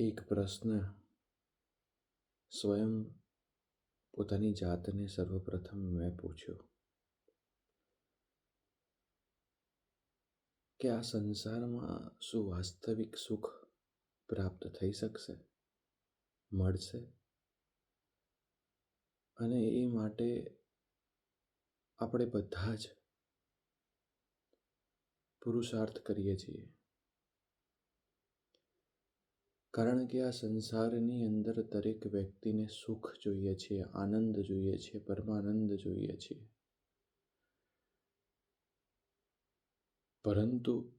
એક પ્રશ્ન સ્વયં પોતાની જાતને સર્વપ્રથમ મેં પૂછ્યો કે આ સંસારમાં શું વાસ્તવિક સુખ પ્રાપ્ત થઈ શકશે, મળશે? અને એ માટે આપણે બધા જ પુરુષાર્થ કરીએ છીએ. કારણ કે આ સંસારની અંદર દરેક વ્યક્તિને સુખ જોઈએ છે, આનંદ જોઈએ છે, પરમાનંદ જોઈએ છે. પરંતુ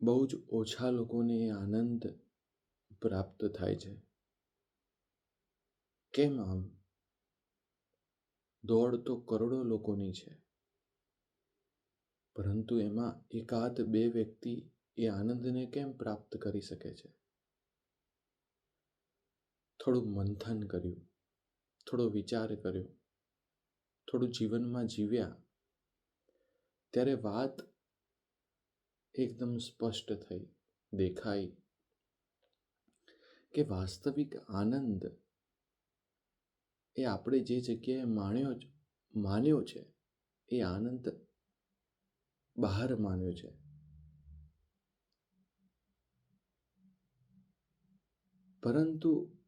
બહુ જ ઓછા લોકોને એ આનંદ પ્રાપ્ત થાય છે. કેમ આમ? દોડ તો કરોડો લોકોની છે. પરંતુ એમાં એકાદ બે વ્યક્તિ એ આનંદને કેમ પ્રાપ્ત કરી શકે છે? થોડું મંથન કર્યું, થોડો વિચાર કર્યો, થોડું જીવનમાં જીવ્યા. ત્યારે વાત એકદમ સ્પષ્ટ થઈ, દેખાઈ કે વાસ્તવિક આનંદ એ આપણે જે જગ્યાએ માણ્યો માન્યો છે, એ આનંદ બહાર માન્યો છે. પરંતુ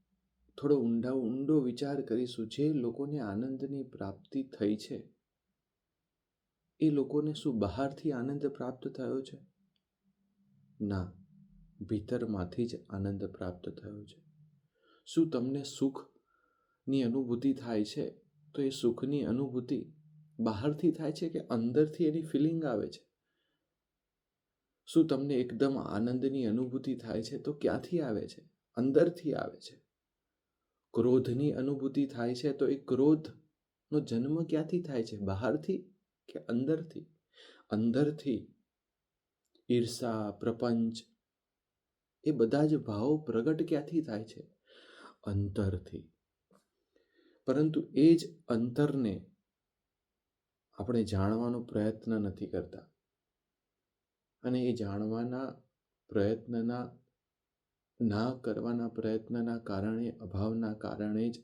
થોડો ઊંડા ઊંડો વિચાર કરીશું જે લોકોને આનંદની પ્રાપ્તિ થઈ છે. એ લોકોને શું બહારથી આનંદ પ્રાપ્ત થયો છે? ના, ભીતરમાંથી જ આનંદ પ્રાપ્ત થયો છે. શું તમને સુખની અનુભૂતિ થાય છે? તો એ સુખની અનુભૂતિ બહારથી થાય છે કે અંદરથી એની ફિલિંગ આવે છે? શું તમને એકદમ આનંદની અનુભૂતિ થાય છે તો ક્યાંથી આવે છે? અંદરથી આવે છે. ક્રોધની અનુભૂતિ થાય છે, તો એ ક્રોધનો જન્મ ક્યાંથી થાય છે? બહારથી કે અંદરથી? અંદરથી ઈર્ષા, પ્રપંચ, એ બધા જ ભાવો પ્રગટ ક્યાંથી થાય છે? અંતરથી. પરંતુ એ જ અંતરને આપણે જાણવાનો પ્રયત્ન નથી કરતા. અને એ જાણવાના પ્રયત્નના ના કરવાના પ્રયત્નના કારણે, અભાવના કારણે જ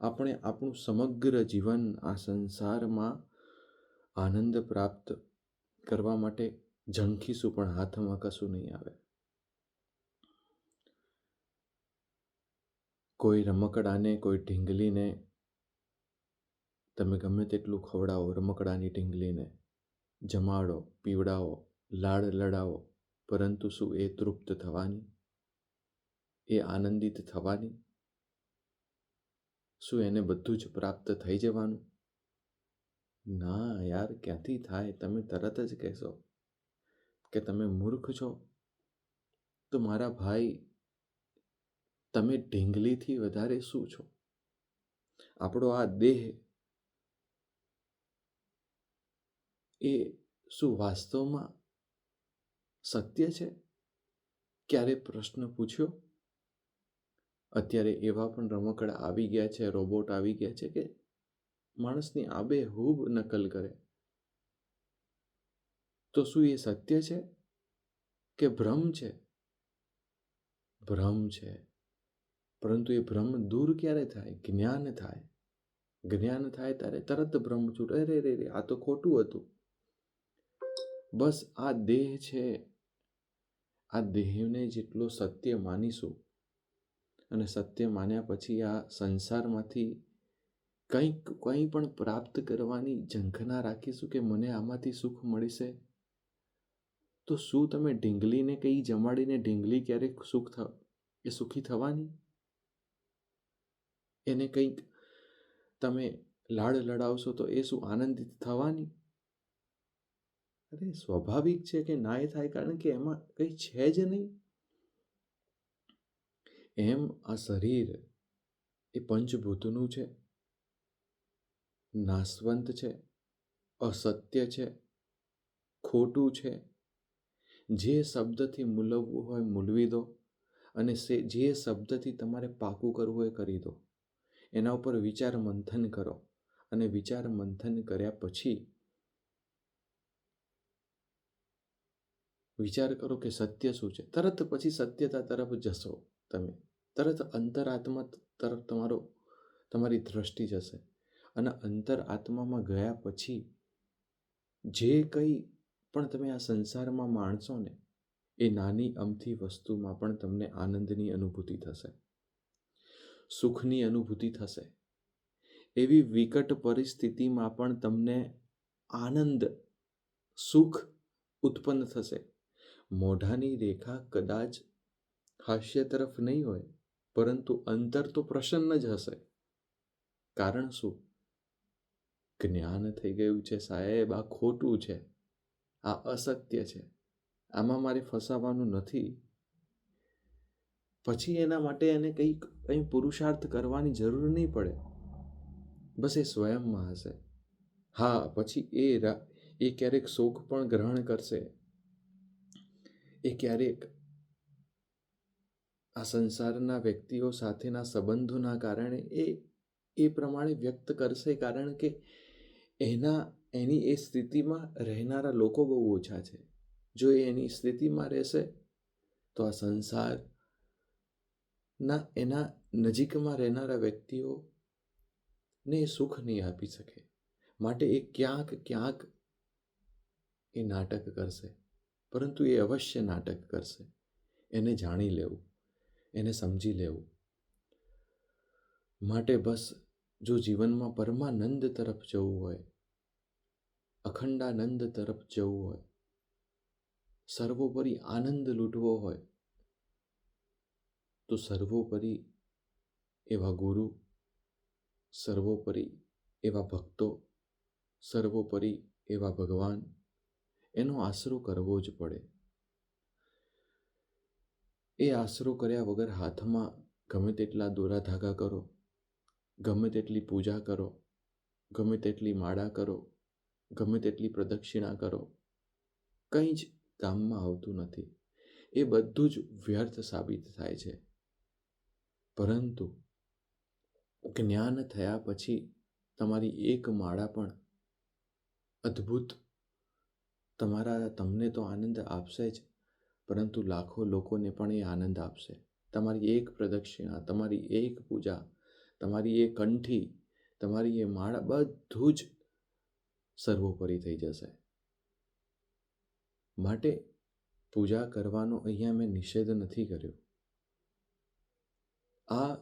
આપણે આપણું સમગ્ર જીવન આ સંસારમાં આનંદ પ્રાપ્ત કરવા માટે ઝંખીશું, પણ હાથમાં કશું નહીં આવે. કોઈ રમકડાને, કોઈ ઢીંગલીને, તમે ગમે તેટલું ખવડાવો, રમકડાની ઢીંગલીને, જમાડો, પીવડાવો, લાડ લડાવો, પરંતુ શું એ તૃપ્ત થવાની? એ આનંદિત થવાની? શું એને બધું જ પ્રાપ્ત થઈ જવાનું? ના યાર, ક્યાંથી થાય? તમે તરત જ કહેશો કે તમે મૂર્ખ છો. તો મારા ભાઈ, તમે ઢીંગલીથી વધારે શું છો? આપણો આ દેહ એ શું વાસ્તવમાં સત્ય છે? ક્યારે પ્રશ્ન પૂછ્યો? અત્યારે એવા પણ રમકડા આવી ગયા છે, રોબોટ આવી ગયા છે કે માણસની આબે હૂબ નકલ કરે. તો શું એ સત્ય છે કે ભ્રમ છે? ભ્રમ છે. પરંતુ એ ભ્રમ દૂર ક્યારે થાય? જ્ઞાન થાય. જ્ઞાન થાય ત્યારે તરત ભ્રમ છૂટે. રે રે રે આ તો ખોટું હતું. બસ આ દેહ છે. આ દેહને જેટલો સત્ય માનીશું અને સત્ય માન્યા પછી આ સંસારમાંથી કંઈક, કંઈ પણ પ્રાપ્ત કરવાની ઝંખના રાખીશું કે મને આમાંથી સુખ મળશે? તો શું તમે ઢીંગલીને કંઈ જમાડીને ઢીંગલી ક્યારેક સુખ થ એ સુખી થવાની? એને કંઈક તમે લાડ લડાવશો તો એ શું આનંદિત થવાની? અરે, સ્વાભાવિક છે કે ના એ થાય કારણ કે એમાં કંઈ છે જ નહીં. એમ આ શરીર એ પંચભૂતનું છે. નાશવંત છે, અસત્ય છે, ખોટું છે. જે શબ્દથી મૂલવવું હોય મૂલવી દો અને જે શબ્દથી તમારે પાકું કરવું હોય કરી દો. એના ઉપર વિચાર મંથન કરો અને વિચાર મંથન કર્યા પછી વિચાર કરો કે સત્ય શું છે. તરત પછી સત્યતા તરફ જશો. તમે. તરત અંતરાત્મા તરફ તમારો, તમારી દ્રષ્ટિ જશે. અને અંતર આત્મામાં ગયા પછી, જે કંઈ પણ તમે આ સંસારમાં માણશો ને, એ નાની અમથી વસ્તુમાં પણ તમને આનંદની અનુભૂતિ થશે. સુખની અનુભૂતિ થશે. એવી વિકટ પરિસ્થિતિમાં પણ તમને આનંદ, સુખ ઉત્પન્ન થશે. મોઢાની રેખા કદાચ હાસ્ય તરફ નહીં હોય, પરંતુ અંતર તો પ્રસન્ન જ હશે. કારણ શું? જ્ઞાન થઈ ગયું છે સાહેબ, આ ખોટું છે. આ અસત્ય છે. આમાં મારે ફસાવાનું નથી. પછી એના માટે એને કંઈક, કંઈ પુરુષાર્થ કરવાની જરૂર નહીં પડે. બસ એ સ્વયંમાં હશે. હા, પછી એ એ ક્યારેક શોક પણ ગ્રહણ કરશે. એ ક્યારેક આ સંસારના વ્યક્તિઓ સાથેના સંબંધોના કારણે એ એ પ્રમાણે વ્યક્ત કરશે કારણ કે એના, એની એ સ્થિતિમાં રહેનારા લોકો બહુ ઓછા છે. જો એ એની સ્થિતિમાં રહેશે, તો આ સંસારના એના નજીકમાં રહેનારા વ્યક્તિઓને સુખ નહીં આપી શકે. માટે એ ક્યાંક ક્યાંક એ નાટક કરશે. પરંતુ એ અવશ્ય નાટક કરશે. એને જાણી લેવું. એને સમજી લેવું. માટે બસ જો જીવનમાં પરમાનંદ તરફ જવું હોય, અખંડાનંદ તરફ જવું હોય, સર્વોપરી આનંદ લૂંટવો હોય, તો સર્વોપરી એવા ગુરુ, સર્વોપરી એવા ભક્તો, સર્વોપરી એવા ભગવાન, એનો આશરો કરવો જ પડે. એ આશરો કર્યા વગર હાથમાં ગમે તેટલા દોરા ધાગા કરો, ગમે તેટલી પૂજા કરો, ગમે તેટલી માળા કરો, ગમે તેટલી પ્રદક્ષિણા કરો, કંઈ જ કામમાં આવતું નથી. એ બધું જ વ્યર્થ સાબિત થાય છે. પરંતુ જ્ઞાન થયા પછી તમારી એક માળા પણ અદ્ભુત. તમારા તમને તો આનંદ આપશે જ. પરંતુ લાખો લોકોને પણ એ આનંદ આપશે. તમારી એક પ્રદક્ષિણા, તમારી એક પૂજા, તમારી એ કંઠી, તમારી એ માળા બધું જ સર્વોપરી થઈ જશે. માટે પૂજા કરવાનો અહીંયા મેં નિષેધ નથી કર્યો. આ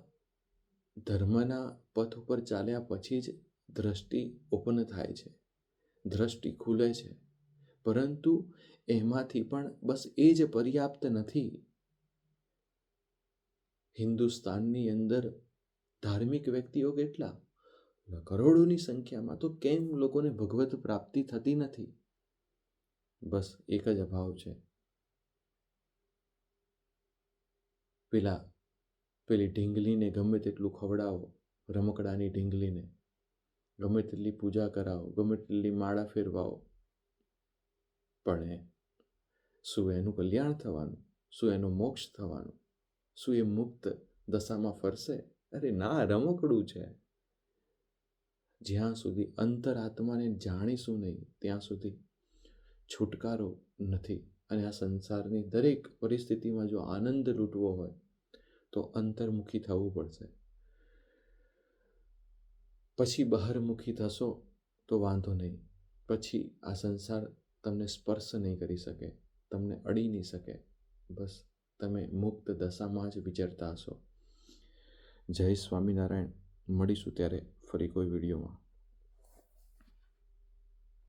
ધર્મના પથ ઉપર ચાલ્યા પછી જ દ્રષ્ટિ ઓપન થાય છે. દ્રષ્ટિ ખુલે છે. પરંતુ એમાંથી પણ બસ એ જ પર્યાપ્ત નથી. હિન્દુસ્તાનની અંદર ધાર્મિક વ્યક્તિઓ કેટલા? કરોડોની સંખ્યામાં તો કેમ લોકોને ભગવત પ્રાપ્તિ થતી નથી? બસ એક જ અભાવ છે. પેલા, પેલી ઢીંગલીને ગમે તેટલું ખવડાવો, રમકડાની ઢીંગલીને. ગમે તેટલી પૂજા કરાવો, ગમે તેટલી માળા ફેરવાઓ. પણ શું એનું કલ્યાણ થવાનું શું એનો મોક્ષ થવાનું. શું એ મુક્ત દશામાં ફરશે. અરે ના, રમકડું છે. જ્યાં સુધી અંતરાત્માને જાણીશું નહીં, ત્યાં સુધી છુટકારો નથી. અને આ સંસારની દરેક પરિસ્થિતિમાં જો આનંદ લૂંટવો હોય, તો અંતર્મુખી થવું પડશે. પછી બહારમુખી થશો, તો વાંધો નહીં. પછી આ સંસાર તમને સ્પર્શ નહીં કરી શકે. તમને અડી નહીં શકે. બસ તમે મુક્ત દશામાં જ વિચરતા હશો. જય સ્વામિનારાયણ. મળીશું ત્યારે ફરી કોઈ વિડીયોમાં.